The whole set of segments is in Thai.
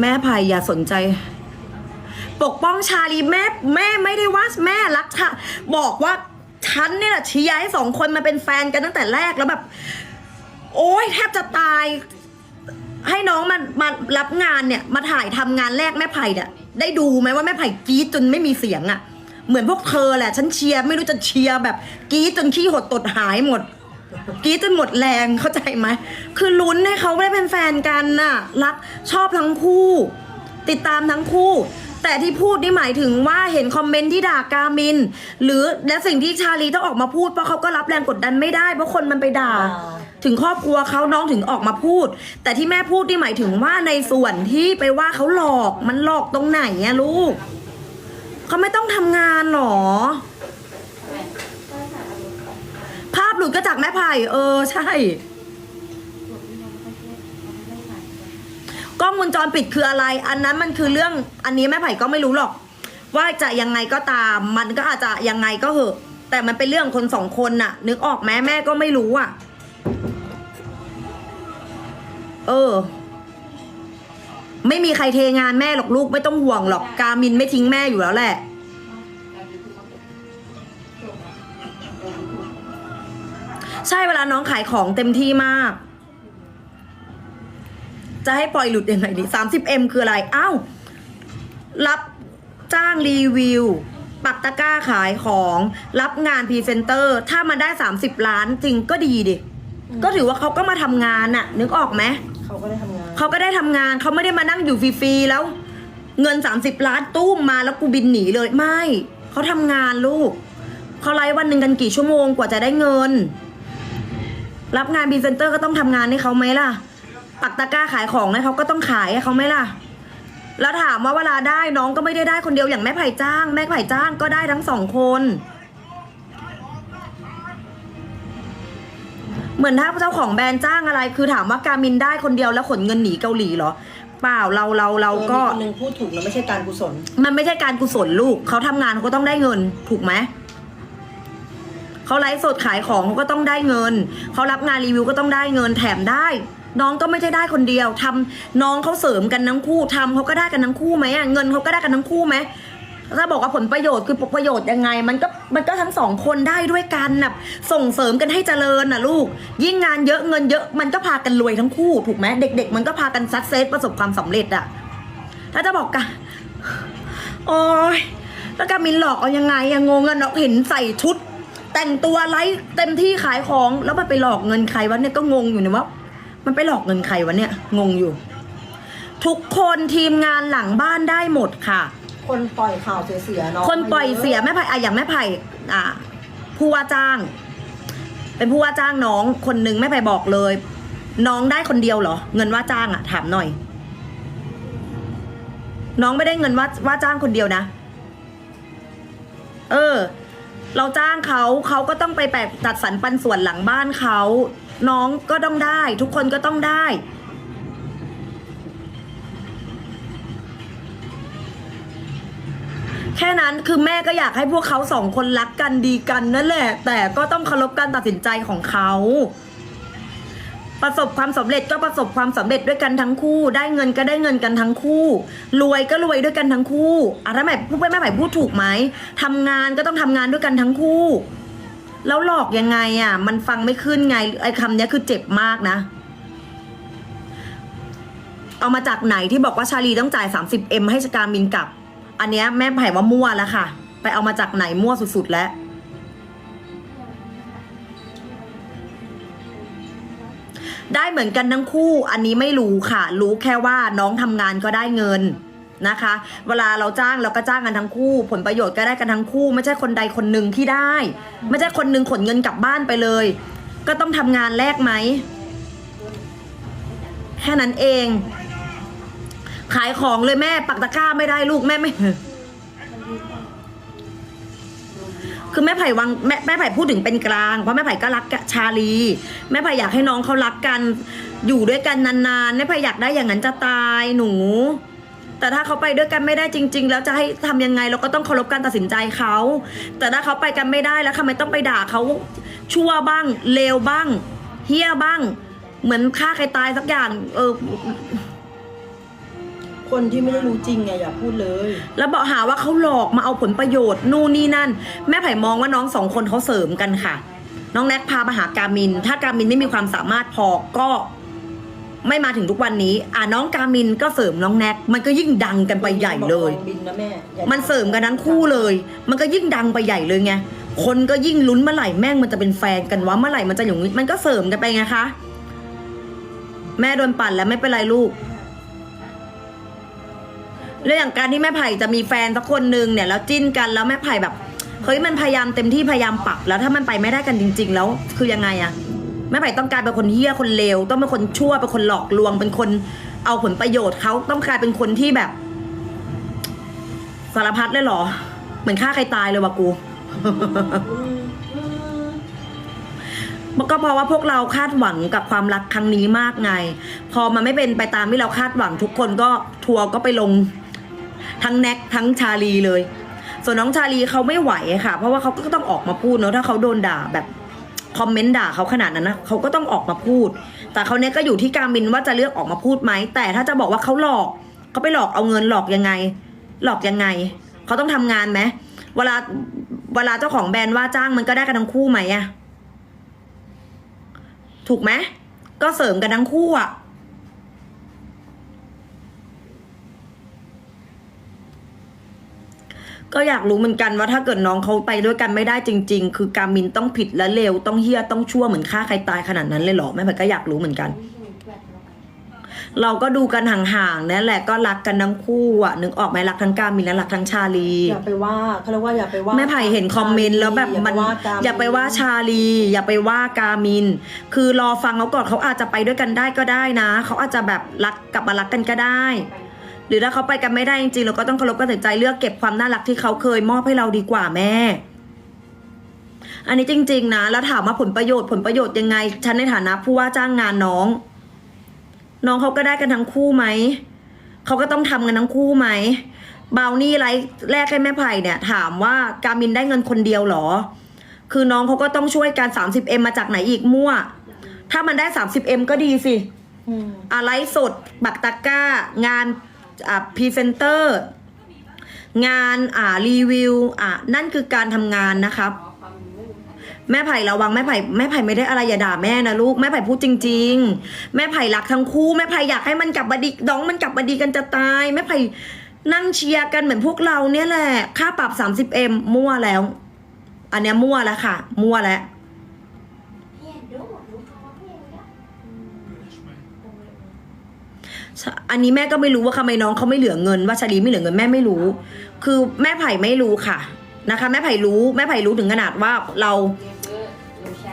แม่ไผ่อย่าสนใจ ปกป้องชาลีแม่แม่ไม่ได้ว่าแม่รักชาบอกว่าฉันเนี่ยแหละเชียร์ให้สองคนมาเป็นแฟนกันตั้งแต่แรกแล้วแบบ โอ้ยแทบจะตาย ให้น้องมันมารับงานเนี่ย มาถ่ายทำงานแรกแม่ไผ่เนี่ยได้ดูไหมว่าแม่ไผ่กรี๊ดจนไม่มีเสียงอะ่ะ เหมือนพวกเธอแหละ ฉันเชียร์ไม่รู้จะเชียร์แบบกรี๊ดจนขี้หดตดหายหมด กรี๊ดจนหมดแรงเข้าใจไหม คือลุ้นให้เขาได้เป็นแฟนกันน่ะ รักชอบทั้งคู่ ติดตามทั้งคู่ แต่ที่พูดนี่หมายถึงว่าเห็นคอมเมนต์ที่ด่ากามิน หรือและสิ่งที่ชาลีต้องออกมาพูดเพราะเขาก็รับแรงกดดันไม่ได้เพราะคนมันไปด่า ถึงครอบครัวเขาน้องถึงออกมาพูด แต่ที่แม่พูดนี่หมายถึงว่าในส่วนที่ไปว่าเขาหลอกมันหลอกตรงไหนอะลูกเขาไม่ต้องทำงานหรอ ภาพหลุดก็จากแม่ไผ่เออใช่ กล้องวงจรปิดคืออะไร อันนั้นมันคือเรื่องอันนี้แม่ไผ่ก็ไม่รู้หรอก ว่าจะยังไงก็ตาม มันก็อาจจะยังไงก็เหอะ แต่มันเป็นเรื่องคนสองคนน่ะ นึกออกไหมแม่ก็ไม่รู้อะ เออ ไม่มีใครเทงานแม่หรอกลูกไม่ต้องห่วงหรอก กามินไม่ทิ้งแม่อยู่แล้วแหละ ใช่เวลาน้องขายของเต็มที่มาก จะให้ปล่อยหลุดยังไงดีสามสิบเอ็มคืออะไรอ้าวรับจ้างรีวิว ปักตะกร้าขายของรับงานพรีเซนเตอร์ ถ้ามันได้ 30 ล้านจริงก็ดีดิ ก็ถือว่าเขาก็มาทำงานน่ะ นึกออกไหม เขาก็ได้ทำงาน เขาก็ได้ทำงานเขาไม่ได้มานั่งอยู่ฟรีๆแล้ว เงิน 30 ล้านตู้มมาแล้วกูบินหนีเลยไม่ เขาทำงานลูก เขาไลฟ์วันหนึ่งกันกี่ชั่วโมงกว่าจะได้เงิน รับงานพรีเซนเตอร์ก็ต้องทำงานให้เขาไหมล่ะ ปักตะกร้าขายของให้เขาก็ต้องขายให้เขาไหมล่ะ แล้วถามว่าเวลาได้น้องก็ไม่ได้ได้คนเดียวอย่างแม่ไผ่จ้าง แม่ไผ่จ้างก็ได้ทั้งสองคน เหมือนถ้าเจ้าของแบรนด์จ้างอะไร คือถามว่าการมินได้คนเดียวแล้วขนเงินหนีเกาหลีเหรอเปล่าเราเราเราก็ออมีคนหนึ่งพูดถูกนะไม่ใช่การกุศล มันไม่ใช่การกุศลลูกเขาทำงานเขาก็ต้องได้เงินถูกไหม เขาไลฟ์สดขายของเขาก็ต้องได้เงิน เขารับงานรีวิวก็ต้องได้เงินแถมได้ น้องก็ไม่ใช่ได้คนเดียวทำน้องเขาเสริมกันทั้งคู่ทำเขาก็ได้กันทั้งคู่ไหมอะเงินเขาก็ได้กันทั้งคู่ไหมถ้าบอกว่าผลประโยชน์คือประโยชน์ยังไง มันก็มันก็ทั้งสองคนได้ด้วยกันนะส่งเสริมกันให้เจริญนะลูก ยิ่งงานเยอะเงินเยอะมันก็พากันรวยทั้งคู่ถูกไหมเด็ก ๆ มันก็พากันซักเซสประสบความสำเร็จอะถ้าจะบอกกันโอ้ยแล้วกามินหลอกเอายังไงอะงงอะเนาะเห็นใส่ชุด แต่งตัวไลฟ์เต็มที่ขายของแล้วมันไปหลอกเงินใครวะเนี่ยก็งงอยู่เนี่ยว่า มันไปหลอกเงินใครวะเนี่ยงงอยู่ ทุกคนทีมงานหลังบ้านได้หมดค่ะ คนปล่อยข่าวเสียๆเนาะคนปล่อยเสียแม่ไผ่อะอย่างแม่ไผ่อะผู้ว่าจ้าง เป็นผู้ว่าจ้างน้องคนหนึ่งแม่ไผ่บอกเลย น้องได้คนเดียวเหรอ เงินว่าจ้างอะถามหน่อย น้องไม่ได้เงินว่าว่าจ้างคนเดียวนะ เออ เราจ้างเขาเขาก็ต้องไปแปะจัดสรรปันส่วนหลังบ้านเขา น้องก็ต้องได้ ทุกคนก็ต้องได้ แค่นั้นคือแม่ก็อยากให้พวกเขาสองคนรักกันดีกันนั่นแหละ แต่ก็ต้องเคารพการตัดสินใจของเขา ประสบความสำเร็จก็ประสบความสำเร็จด้วยกันทั้งคู่ ได้เงินก็ได้เงินกันทั้งคู่ รวยก็รวยด้วยกันทั้งคู่อะถ้าแม่พูดแม่ใหม่พูดถูกไหมทำงานก็ต้องทำงานด้วยกันทั้งคู่ แล้วหลอกยังไงอะ มันฟังไม่ขึ้นไงไอ้คำนี้คือเจ็บมากนะ เอามาจากไหนที่บอกว่าชาลีต้องจ่าย 30M ให้สการมินกลับ อันเนี้ยแม่ไผ่ว่ามั่วแล้วค่ะ ไปเอามาจากไหนมั่วสุดๆแล้ว ได้เหมือนกันทั้งคู่ อันนี้ไม่รู้ค่ะ รู้แค่ว่าน้องทำงานก็ได้เงินนะคะ เวลาเราจ้างเราก็จ้างกันทั้งคู่ ผลประโยชน์ก็ได้กันทั้งคู่ ไม่ใช่คนใดคนหนึ่งที่ได้ ไม่ใช่คนหนึ่งขนเงินกลับบ้านไปเลย ก็ต้องทำงานแลกไหมแค่นั้นเอง ขายของเลยแม่ปักตะกร้าไม่ได้ลูกแม่ไม่ คือแม่ไผ่วังแม่แม่ไผ่พูดถึงเป็นกลาง เพราะแม่ไผ่ก็รักชาลี แม่ไผ่อยากให้น้องเขารักกัน อยู่ด้วยกันนานๆ แม่ไผ่อยากได้อย่างนั้นจะตายหนู แต่ถ้าเขาไปด้วยกันไม่ได้จริง ๆ แล้วจะให้ทำยังไงเราก็ต้องเคารพการตัดสินใจเขา แต่ถ้าเขาไปกันไม่ได้แล้วทำไมต้องไปด่าเขาชั่วบ้างเลวบ้างเฮี้ยบ้าง เหมือนฆ่าใครตายสักอย่าง เออ คนที่ไม่ได้รู้จริงไงอย่าพูดเลย แล้วบอกหาว่าเขาหลอกมาเอาผลประโยชน์นู่นนี่นั่น แม่ไผ่มองว่าน้องสองคนเขาเสริมกันค่ะ น้องแน็กพามาหาการมิน ถ้าการมินไม่มีความสามารถพอก็ไม่มาถึงทุกวันนี้ อ่าน้องการมินก็เสริมน้องแน็ก มันก็ยิ่งดังกันไปใหญ่เลยบอกองบินนะแม่อย่ามันเสริมกันทั้งคู่เลย มันก็ยิ่งดังไปใหญ่เลยไง คนก็ยิ่งลุ้นเมื่อไหร่แม่งมันจะเป็นแฟนกันวะเมื่อไหร่มันจะอย่างนี้มันก็เสริมกันไปไงคะ แม่โดนปั่นแล้วไม่เป็นไรลูก เรื่องอย่างการที่แม่ไผ่จะมีแฟนสักคนหนึ่งเนี่ยแล้วจิ้นกันแล้วแม่ไผ่แบบเฮ้ยมันพยายามเต็มที่พยายามปรับแล้วถ้ามันไปไม่ได้กันจริง ๆ แล้ว คือยังไงอะแม่ไผ่ต้องกลายเป็นคนเฮี้ยคนเลวต้องเป็นคนชั่วเป็นคนหลอกลวง เป็นคนเอาผลประโยชน์เขาต้องกลายเป็นคนที่แบบสารพัดเลยเหรอ เหมือนฆ่าใครตายเลยวะกูมันก็เพราะว่าพวกเราคาดหวังกับความรักครั้งนี้มากไง พอมันไม่เป็นไปตามที่เราคาดหวังทุกคนก็ทัวร์ก็ไปลง ทั้งแน็กทั้งชาลีเลย ส่วนน้องชาลีเขาไม่ไหวค่ะ เพราะว่าเขาก็ต้องออกมาพูดเนอะถ้าเขาโดนด่าแบบคอมเมนต์ด่าเขาขนาดนั้นนะเขาก็ต้องออกมาพูด แต่เขาเนี้ยก็อยู่ที่การมินว่าจะเลือกออกมาพูดไหมแต่ถ้าจะบอกว่าเขาหลอกเขาไปหลอกเอาเงินหลอกยังไง หลอกยังไงเขาต้องทำงานไหมเวลาเวลาเจ้าของแบรนด์ว่าจ้างมันก็ได้กันทั้งคู่ไหมอะถูกไหมก็เสริมกันทั้งคู่อะ ก็อยากรู้เหมือนกันว่าถ้าเกิดน้องเขาไปด้วยกันไม่ได้จริง ๆ คือการมินต้องผิดและเลวต้องเฮี้ยต้องชั่วเหมือนฆ่าใครตายขนาดนั้นเลยเหรอแม่แพทย์ก็อยากรู้เหมือนกัน เราก็ดูกันห่างๆนั่นแหละก็รักกันทั้งคู่อะนึกออกไหมรักทั้งการมินและรักทั้งชาลี อย่าไปว่าเขาเรียกว่าอย่าไปว่าแม่ไผ่เห็นคอมเมนต์แล้วแบบมันอย่าไปว่าชาลี อย่าไปว่ากามิน คือรอฟังเขาก่อนเขาอาจจะไปด้วยกันได้ก็ได้นะเขาอาจจะแบบรักกลับมารักกันก็ได้ หรือถ้าเขาไปกันไม่ได้จริงๆเราก็ต้องเคารพการตัดสินใจเลือกเก็บความน่ารักที่เขาเคยมอบให้เราดีกว่าแม่ อันนี้จริง ๆ นะ แล้วถามว่าผลประโยชน์ผลประโยชน์ยังไง ฉันในฐานะผู้ว่าจ้างงานน้อง น้องเขาก็ได้กันทั้งคู่ไหมเขาก็ต้องทำกันทั้งคู่ไหมบาวนี่ไรแรกให้แม่ไผ่เนี่ย ถามว่าการมินได้เงินคนเดียวเหรอ คือน้องเขาก็ต้องช่วยกัน 30M มาจากไหนอีกมั่ว ถ้ามันได้ 30M ก็ดีสิอืมอะไรสด บักตะกร้างาน อ่าพรีเซนเตอร์งานอ่ารีวิวอะนั่นคือการทำงานนะครับ แม่ไผ่ระวังแม่ไผ่แม่ไผ่ไม่ได้อะไรอย่าด่าแม่นะลูกแม่ไผ่พูดจริง ๆ แม่ไผ่รักทั้งคู่แม่ไผ่อยากให้มันกลับมาดีน้องมันกลับมาดีกันจะตาย แม่ไผ่นั่งเชียร์กันเหมือนพวกเราเนี่ยแหละ ค่าปรับ 30M มั่วแล้ว อันเนี้ยมั่วแล้วค่ะ มั่วแล้ว อันนี้แม่ก็ไม่รู้ว่าทำไมน้องเขาไม่เหลือเงิน ว่าชาลีไม่เหลือเงินแม่ไม่รู้ คือแม่ไผ่ไม่รู้ค่ะนะคะ แม่ไผ่รู้แม่ไผ่รู้ถึงขนาดว่าเรา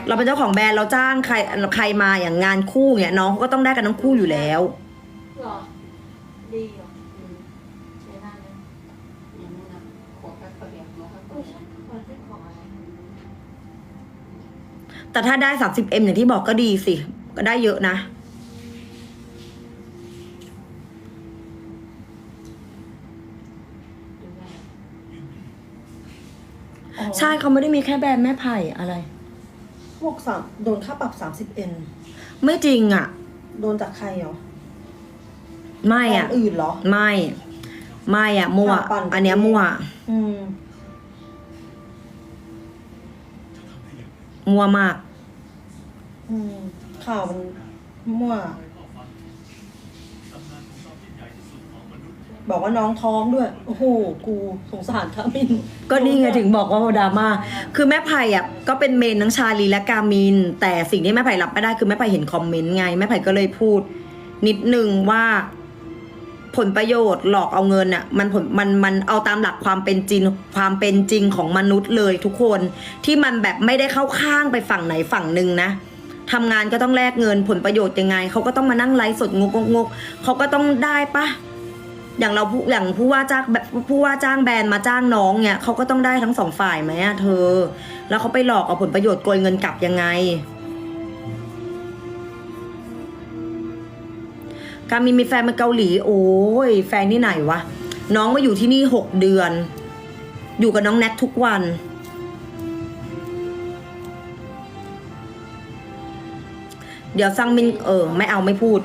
เราเป็นเจ้าของแบรนด์เราจ้างใครใครมาอย่างงานคู่เนี่ยน้องเขาก็ต้องได้กันทั้งคู่อยู่แล้วหรอดีเหรออืมใช้ได้ไหมอย่างนู้นนะขอแป๊บเดียวขอแป๊บไม่เดียวใช่ขอซื้อของอะไรแต่ถ้าได้ 30M อย่างที่บอกก็ดีสิ ก็ได้เยอะนะ ใช่เขาไม่ได้มีแค่แบรนด์แม่ไผ่อะไร พวกสามโดนค่าปรับสามสิบเอ็นไม่จริงอะ โดนจากใครเหรอไม่แบรอะ นด์อื่นเหรอ ไม่ ไม่อะมั่วข่าวปั่นอันเนี้ยมั่ว อืม มั่วมาก อืมข่าวมันมั่ว บอกว่าน้องท้องด้วย โอ้โห กูสงสารคามิน ก็นี่ไงถึงบอกว่าดราม่า คือแม่ไผ่อะก็เป็นเมนทั้งชาลีและกามิน แต่สิ่งที่แม่ไผ่รับไม่ได้คือแม่ไผ่เห็นคอมเมนต์ไง แม่ไผ่ก็เลยพูด นิดนึงว่า ผลประโยชน์หลอกเอาเงินอะมันผลมันมันเอาตามหลักความเป็นจริงความเป็นจริงของมนุษย์เลยทุกคนที่มันแบบไม่ได้เข้าข้างไปฝั่งไหนฝั่งหนึ่งนะทำงานก็ต้องแลกเงินผลประโยชน์ยังไงเขาก็ต้องมานั่งไลฟ์สดงกงกเขาก็ต้องได้ปะ อย่างเราผู้อย่างผู้ว่าจ้างแบบผู้ว่าจ้างแบรนด์มาจ้างน้องเนี่ยเขาก็ต้องได้ทั้งสองฝ่ายไหมอะเธอ แล้วเขาไปหลอกเอาผลประโยชน์โกยเงินกลับยังไง การมีมีแฟนมาเกาหลี โอ้ยแฟนที่ไหนวะ น้องมาอยู่ที่นี่หกเดือน อยู่กับน้องแนททุกวันเดี๋ยวซังมินเออ ไม่เอาไม่พูด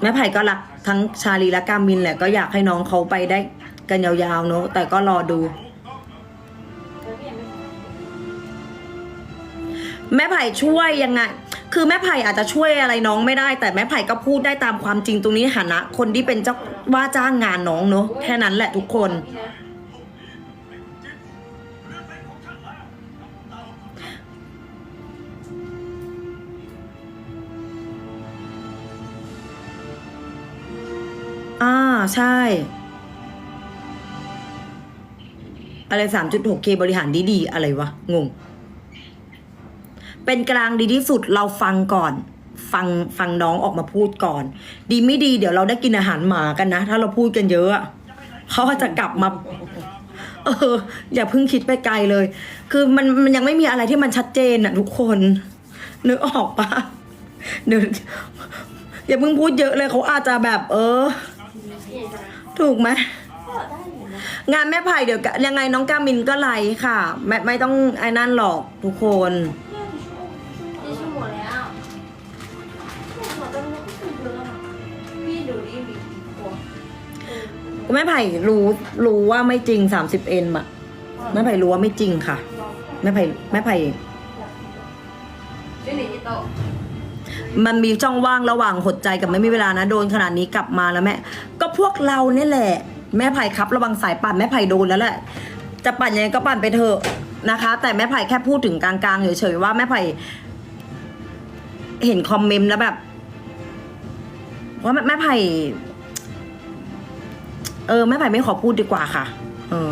แม่ไผ่ก็รักทั้งชาลีและกามินแหละก็อยากให้น้องเขาไปได้กันยาวๆเนอะแต่ก็รอดูแม่แม่ไผ่ช่วยยังไง คือแม่ไผ่อาจจะช่วยอะไรน้องไม่ได้ แต่แม่ไผ่ก็พูดได้ตามความจริงตรงนี้ในฐานะ คนที่เป็นเจ้าว่าจ้างงานน้องเนอะแค่นั้นแหละทุกคน พี่นะ ใช่ อะไรสามจุดหกเคบริหารดีๆ อะไรวะ งง เป็นกลางดีที่สุดเราฟังก่อน ฟังฟังน้องออกมาพูดก่อน ดีไม่ดีเดี๋ยวเราได้กินอาหารหมากันนะ ถ้าเราพูดกันเยอะเขาจะกลับมาเอออย่าเพิ่งคิดไปไกลเลย คือมันมันยังไม่มีอะไรที่มันชัดเจนอะทุกคนนึกออกปะเดี๋ยวอย่าเพิ่งพูดเยอะเลยเขาอาจจะแบบ เออ ถูกไหมงานแม่ไผ่เดี๋ยวยังไงน้องกามินก็ไลฟ์ค่ะ ไม่ไม่ต้องไอ้นั่นหรอกทุกคนแม่ไผ่รู้รู้ว่าไม่จริง30เอ็นอะแม่ไผ่รู้ว่าไม่จริงค่ะ แม่ไผ่แม่ไผ่ มันมีช่องว่างระหว่างหดใจกับไม่มีเวลานะโดนขนาดนี้กลับมาแล้วแม่ ก็พวกเราเนี่ยแหละ แม่ไผ่ครับระวังสายปั่นแม่ไผ่โดนแล้วแหละ จะปั่นยังไงก็ปั่นไปเถอะนะคะ แต่แม่ไผ่แค่พูดถึงกลางๆเฉยๆว่าแม่ไผ่เห็นคอมเมนต์แล้วแบบว่าแม่ไผ่เออแม่ไผ่ไม่ขอพูดดีกว่าค่ะ เออ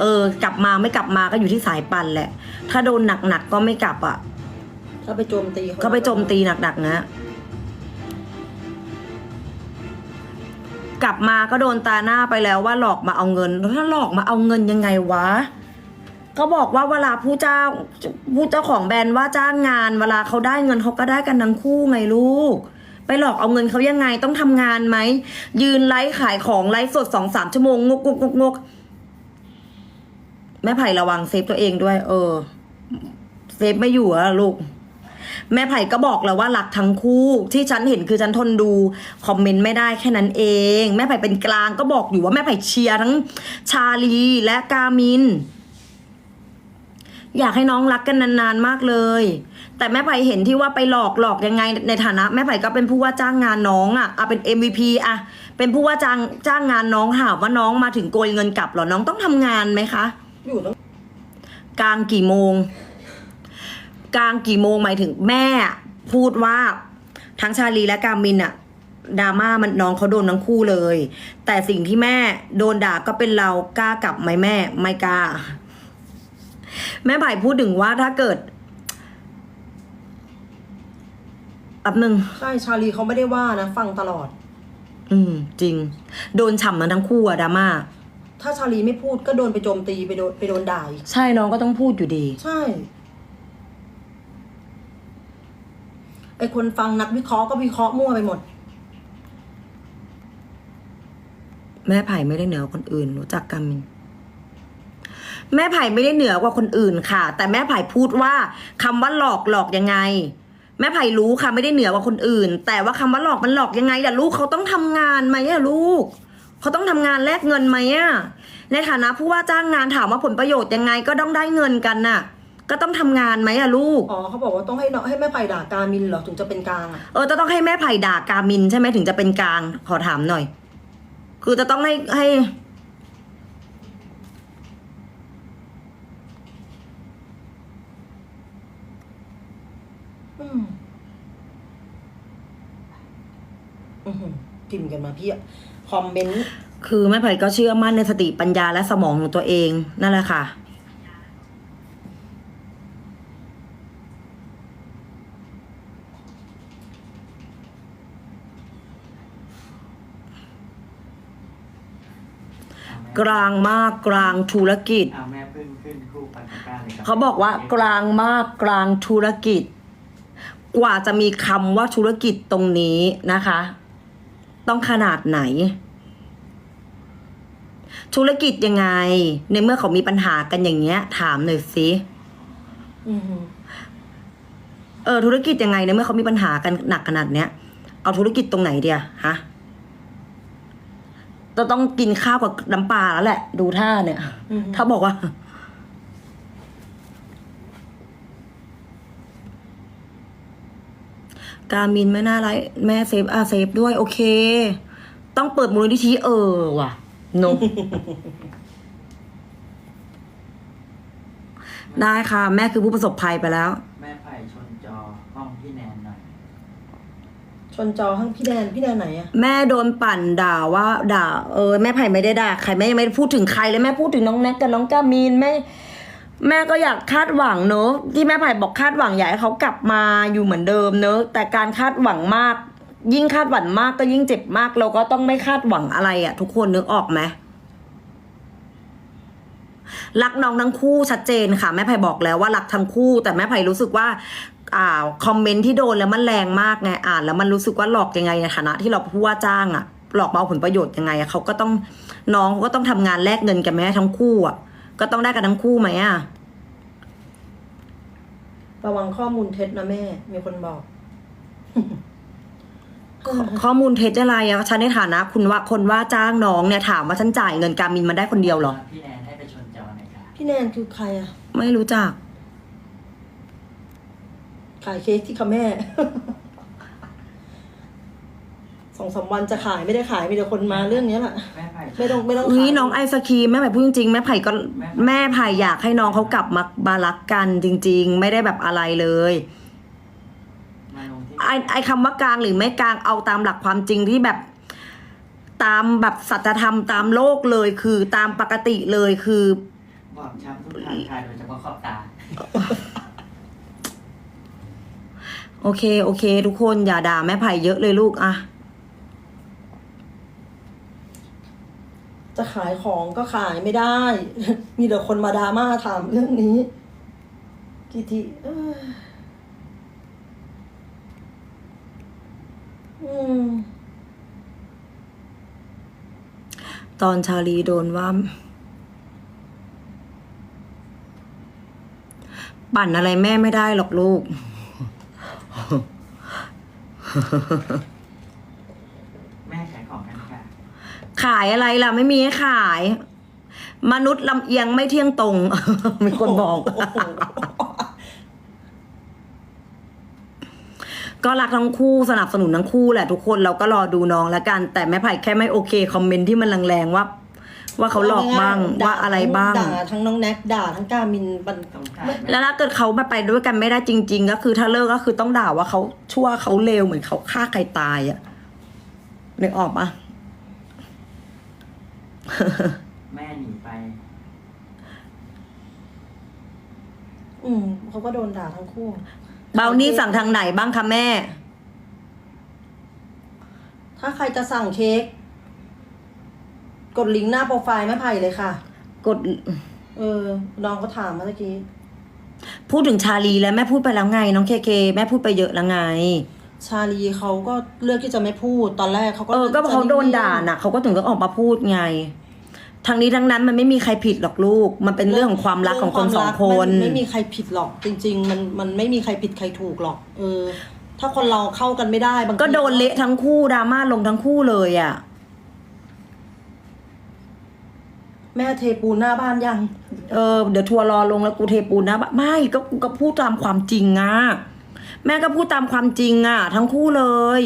เออ กลับมาไม่กลับมาก็อยู่ที่สายปั่นแหละ ถ้าโดนหนักๆก็ไม่กลับอะถ้าไปโจมตีเขาก็ไปโจมตีหนักๆนะ กลับมาก็โดนตาหน้าไปแล้วว่าหลอกมาเอาเงินแล้วถ้าหลอกมาเอาเงินยังไงวะก็บอกว่าเวลาผู้เจ้าผู้เจ้าของแบรนด์ว่าจ้างงาน เวลาเขาได้เงินเขาก็ได้กันทั้งคู่ไงลูก ไปหลอกเอาเงินเขายังไงต้องทำงานไหม ยืนไลฟ์ขายของไลฟ์สดสองสามชั่วโมงงกงกงกงก แม่ไผ่ระวังเซฟตัวเองด้วย เออ เซฟไม่อยู่อะลูก แม่ไผ่ก็บอกแล้วว่ารักทั้งคู่ ที่ฉันเห็นคือฉันทนดูคอมเมนต์ไม่ได้แค่นั้นเอง แม่ไผ่เป็นกลางก็บอกอยู่ว่าแม่ไผ่เชียร์ทั้งชาลีและกามิน อยากให้น้องรักกันนานๆมากเลย แต่แม่ไผ่เห็นที่ว่าไปหลอกหลอกยังไงในฐานะ แม่ไผ่ก็เป็นผู้ว่าจ้างงานน้องอะอะเป็น MVP อะเป็นผู้ว่าจ้างจ้างงานน้องถาว่าน้องมาถึงโกยเงินกลับเหรอน้องต้องทำงานไหมคะ อยู่ตั้งกลางกี่โมง กลางกี่โมงหมายถึงแม่พูดว่าทั้งชาลีและกามินอะดราม่ามันน้องเขาโดนทั้งคู่เลย แต่สิ่งที่แม่โดนด่าก็เป็นเรากล้ากลับไหมแม่ ไม่กล้า แม่ไผ่พูดถึงว่าถ้าเกิดแป๊บหนึ่งใช่ชาลีเขาไม่ได้ว่านะ ฟังตลอด อืม จริง โดนฉ่ำมันทั้งคู่อะดราม่า ถ้าชาลีไม่พูดก็โดนไปโจมตีไปโดนไปโดนด่าอีกใช่น้องก็ต้องพูดอยู่ดี ใช่ ไอคนฟังนักวิเคราะห์ก็วิเคราะห์มั่วไปหมด แม่ไผ่ไม่ได้เหนือกว่าคนอื่นรู้จักกามินแม่ไผ่ไม่ได้เหนือกว่าคนอื่นค่ะ แต่แม่ไผ่พูดว่าคำว่าหลอกหลอกยังไง แม่ไผ่รู้ค่ะไม่ได้เหนือกว่าคนอื่น แต่ว่าคำว่าหลอกมันหลอกยังไงล่ะลูกเขาต้องทำงานไหมอะลูก เขาต้องทำงานแลกเงินไหมอะในฐานะผู้ว่าจ้างงานถามว่าผลประโยชน์ยังไงก็ต้องได้เงินกันน่ะ ก็ต้องทำงานไหมอะลูก อ๋อเขาบอกว่าต้องให้น้องให้แม่ไผ่ด่ากามินเหรอถึงจะเป็นกลางอะเออจะต้องให้แม่ไผ่ด่ากามินใช่ไหมถึงจะเป็นกลาง ขอถามหน่อย คือจะต้องให้ให้อืมอือหือพิมพ์กันมาพี่อะ คอมเมนต์คือแม่ไผ่ก็เชื่อมั่นในสติปัญญาและสมองของตัวเองนั่นแหละค่ะ กลางมากกลางธุรกิจ เอาแม่พึ่งขึ้นคู่ปันตะกร้าเลยครับเขาบอกว่ากลางมากกลางธุรกิจ กว่าจะมีคำว่าธุรกิจตรงนี้นะคะ ต้องขนาดไหน ธุรกิจยังไง ในเมื่อเขามีปัญหากันอย่างเงี้ย ถามหน่อยสิอือหือเออธุรกิจยังไงเนี่ยเมื่อเขามีปัญหากันหนักขนาดเนี้ย เอาธุรกิจตรงไหนเดียฮะจะต้องกินข้าวกับน้ำปลาแล้วแหละ ดูท่าเนี่ยอืมถ้าบอกว่า การมินไม่น่าไรแม่เซฟอาเซฟด้วย โอเค ต้องเปิดมูลนิธิเออว่ะนมได้ค่ะ แม่คือผู้ประสบภัยไปแล้ว แม่ไผ่ชนจอห้องพี่แนนหน่อย ชนจอข้างพี่แดนพี่แดนไหนอะแม่โดนปั่นด่าว่า ด่า เออแม่ไผ่ไม่ได้ด่าใครแม่ยังไม่ได้พูดถึงใครเลยแม่พูดถึงน้องแน็กกับน้องกามีนแม่ แม่ก็อยากคาดหวังเนอะที่แม่ไผ่บอกคาดหวังอยากให้เขากลับมาอยู่เหมือนเดิมเนอะแต่การคาดหวังมาก ยิ่งคาดหวังมากก็ยิ่งเจ็บมาก เราก็ต้องไม่คาดหวังอะไรอะทุกคนนึกออกไหมรักน้องทั้งคู่ชัดเจนค่ะแม่ไผ่บอกแล้วว่ารักทั้งคู่ แต่แม่ไผ่รู้สึกว่าอ่าคอมเมนต์ที่โดนแล้วมันแรงมากไงอ่านแล้วมันรู้สึกว่าหลอกยังไงในฐานะที่เราผู้ว่าจ้างอะหลอกมาเอาผลประโยชน์ยังไงอะเขาก็ต้องน้องเขาก็ต้องทำงานแลกเงินกันแม่ทั้งคู่อะ ก็ต้องได้กันทั้งคู่ไหมอะระวังข้อมูลเท็จนะแม่ มีคนบอก ข้อมูลเท็จอะไรอะฉันในฐานะ คุณว่าคนว่าจ้างน้องเนี่ยถามว่าฉันจ่ายเงินการมินมาได้คนเดียวเหรอ พี่แนนให้ไปชนจอหน่อยค่ะพี่แนนคือใครอะไม่รู้จัก ขายเค้กที่ค่ะแม่ สองสามวันจะขายไม่ได้ขายมีแต่คนมาเรื่องเนี้ยแหละ แม่ ไผ่ไม่ต้องไม่ต้องอุ้ยขายน้องไอศครีมแม่ไผ่พูดจริงๆแม่ไผ่ก็แม่แม่ไผ่อยากให้น้องเขากลับมาบารักกันจริง ๆ ไม่ได้แบบอะไรเลยมาลงที่ไอไอคำว่ากลางหรือไม่กลางเอาตามหลักความจริงที่แบบตามแบบสัจธรรมตามโลกเลยคือตามปกติเลยคือบอกช้ำทุกทางค่ะโดยเฉพาะขอบตาโอเค โอเค ทุกคนอย่าด่าแม่ไผ่เยอะเลยลูกอะ จะขายของก็ขายไม่ได้ มีแต่คนมาดราม่าถามเรื่องนี้กี่ทีเออืมตอนชาลีโดนว่า ปั่นอะไรแม่ไม่ได้หรอกลูก แม่ขายของกันค่ะ ขายอะไรล่ะ ไม่มีให้ขาย มนุษย์ลำเอียงไม่เที่ยงตรง มีคนบอก ก็รักทั้งคู่สนับสนุนทั้งคู่แหละทุกคนเราก็รอดูน้องแล้วกัน แต่แม่ไผ่แค่ไม่โอเค คอมเมนต์ที่มันแรงๆว่า ว่าเขาหลอกบ้างด่ว่าอะไรบ้าง ด่าทั้งน้องแน็กด่าทั้งกามินบันต้องขายไม่แล้วถ้าเกิดเขามาไปด้วยกันไม่ได้จริง ๆ ก็คือถ้าเลิกก็คือต้องด่าว่าเขาชั่วเขาเลวเหมือนเขาฆ่าใครตายอะนึกออกปะ แม่หนีไป อืมเขาก็โดนด่าทั้งคู่ เบานี่สั่งทางไหนบ้างคะแม่ ถ้าใครจะสั่งเค้กกดลิงก์หน้าโปรไฟล์แม่ไผ่เลยค่ะ กด เออน้องก็ถามเมื่อกี้ พูดถึงชาลีแล้วแม่พูดไปแล้วไง น้องเคเค แม่พูดไปเยอะแล้วไง ชาลีเขาก็เลือกที่จะไม่พูดตอนแรกเขาก็เออก็เพราะเขาโดนด่าน่ะเขาก็ถึงต้องออกมาพูดไงทางนี้ทั้งนั้นมันไม่มีใครผิดหรอกลูก มันเป็นเรื่องของความรักของคนสองคนไม่ไม่มีใครผิดหรอก จริง ๆ มันมันไม่มีใครผิดใครถูกหรอก เออ ถ้าคนเราเข้ากันไม่ได้บางทีก็โดนเละทั้งคู่ดราม่าลงทั้งคู่เลยอะแม่เทปูนหน้าบ้านยัง เออเดี๋ยวทัวร์รอลงแล้วกูเทปูนนะไม่ก็กูก็พูดตามความจริงอะ แม่ก็พูดตามความจริงอะ ทั้งคู่เลย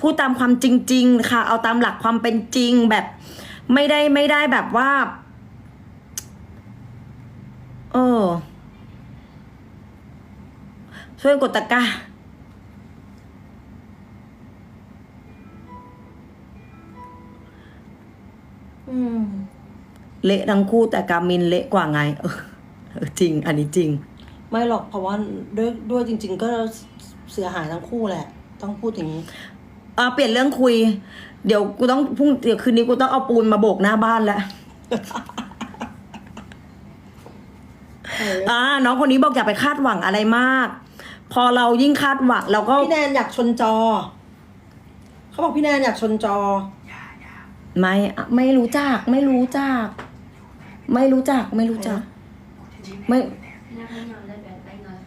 พูดตามความจริง ๆ ค่ะ เอาตามหลักความเป็นจริงแบบ ไม่ได้ไม่ได้แบบว่าเออช่วยกดตะกร้าอืมเละทั้งคู่แต่กามินเละกว่าไง เออเออจริง อันนี้จริง ไม่หรอกเพราะว่าด้วยด้วยจริง ๆ ก็เสียหายทั้งคู่แหละ ต้องพูดอย่างนี้เออเปลี่ยนเรื่องคุย เดี๋ยวกูต้องพรุ่งเดี๋ยวคืนนี้กูต้องเอาปูนมาโบกหน้าบ้านแล้วอ่าน้องคนนี้บอกอย่าไปคาดหวังอะไรมาก พอเรายิ่งคาดหวังเราก็พี่แนนอยากชนจอ เขาบอกพี่แนนอยากชนจอ ไม่อะไม่รู้จัก ไม่รู้จัก ไม่รู้จัก ไม่รู้จัก ไม่ พี่นักพยายามได้แบบไปหน่อย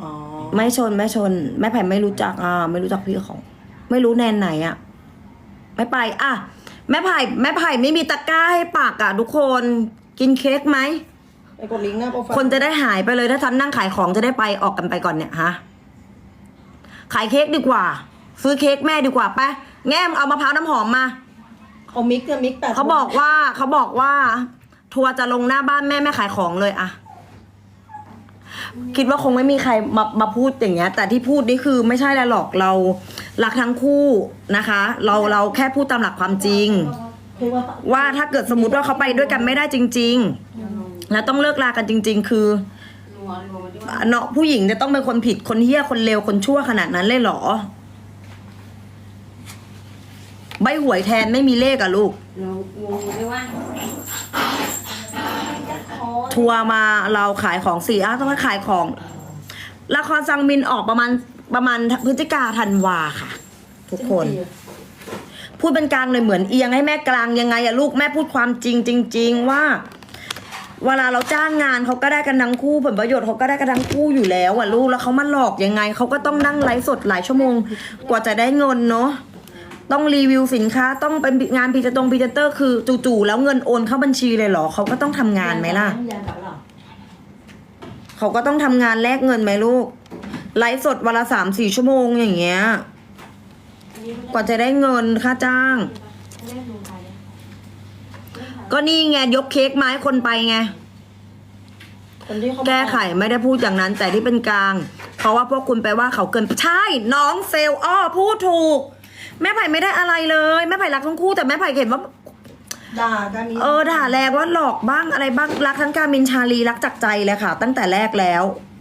อ๋อไม่ชนไม่ชนแม่ไผ่ไม่รู้จักอ่าไม่รู้จักพี่เขาไม่รู้แนนไหนอะไม่ไปอะแม่ไผ่แม่ไผ่ไม่มีตะกร้าให้ปากอะทุกคนกินเค้กไหมไปกดลิงก์หน้าโปรไฟล์คนจะได้หายไปเลยถ้าฉันนั่งขายของจะได้ไปออกกันไปก่อนเนี่ยฮะขายเค้กดีกว่า ซื้อเค้กแม่ดีกว่าไปะแง่มเอามะพร้าวน้ำหอมมาเขามิกซ์เนี่ยมิกซ์แปดเขาบอกว่าเขาบอกว่า ทัวร์จะลงหน้าบ้านแม่แม่ขายของเลยอะคิดว่าคงไม่มีใครมามาพูดอย่างเงี้ย แต่ที่พูดนี่คือไม่ใช่อะไรหรอกเรารักทั้งคู่นะคะ เราเราแค่พูดตามหลักความจริง ว่าถ้าเกิดสมมติว่าเขาไปด้วยกันไม่ได้จริง ๆ แล้วต้องเลิกลากันจริง ๆ คือเนาะผู้หญิงจะต้องเป็นคนผิดคนเฮี้ยคนเลวคนชั่วขนาดนั้นเลยเหรอ ใบหวยแทนไม่มีเลขอะลูกเรางงที่ว่า ทัวร์มาเราขายของสี่อ้าวต้องมาขายของ ละครซังมินออกประมาณประมาณพฤศจิกาธันวาค่ะ ทุกคน พูดเป็นกลางเลยเหมือนเอียงให้แม่กลางยังไงอะลูกแม่พูดความจริง จริง ๆ ว่า เวลาเราจ้างงานเขาก็ได้กันทั้งคู่ผลประโยชน์เขาก็ได้กันทั้งคู่อยู่แล้วอะลูกแล้วเขามาหลอกยังไงเขาก็ต้องนั่งไลฟ์สดหลายชั่วโมง กว่าจะได้เงินเนาะ ต้องรีวิวสินค้าต้องเป็นงานพรีเซนตงพรีเซนเตอร์คือจู่ๆแล้วเงินโอนเข้าบัญชีเลยเหรอเขาก็ต้องทำงานไหมล่ะยานแบบเหรอเขาก็ต้องทำงานแลกเงินไหมลูก ไลฟ์สดวันละสามสี่ชั่วโมงอย่างเงี้ยกว่าจะได้เงินค่าจ้าง เล่นดูไปเลยก็นี่ไงยกเค้กไมาให้คนไปไง คนที่เขาแก้ไขไม่ได้พูดอย่างนั้นแต่ที่เป็นกลาง เพราะว่าพวกคุณไปว่าเขาเกินใช่ น้องเซลล์อ้อพูดถูก แม่ไผ่ไม่ได้อะไรเลย แม่ไผ่รักทั้งคู่แต่แม่ไผ่เห็นว่า ด่ากันนี้ เออด่าแรงว่าหลอกบ้างอะไรบ้างรักทั้งการมินชาลีรักจากใจเลยค่ะ ตั้งแต่แรกแล้วเ